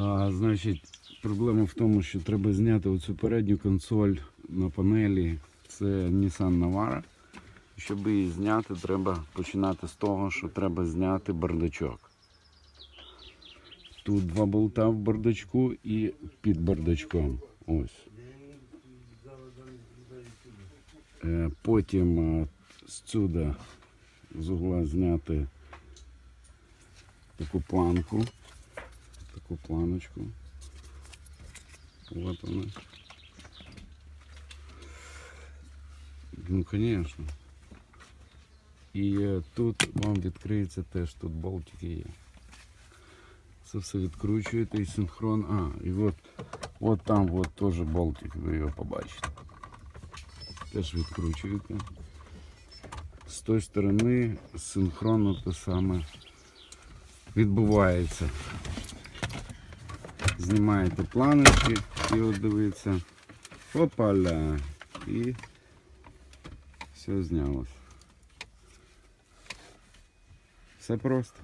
А, значить, проблема в тому, що треба зняти оцю передню консоль на панелі. Це Nissan Navara. Щоб її зняти, треба починати з того, що треба зняти бардачок. Тут два болта в бардачку і під бардачком. Ось. Е, Потім е, зсюди з угла зняти таку планку. Таку планочку. Вот она. Ну, конечно. І е, тут вам відкриється теж, тут болтики є. Це все відкручуєте і синхрон. А, і от, от там от теж болтик, ви його побачите. Теж відкручуєте. З тої сторони синхронно те саме відбувається. Знімаєте планочки і от дивіться. Опаля. І все знялось. Все просто.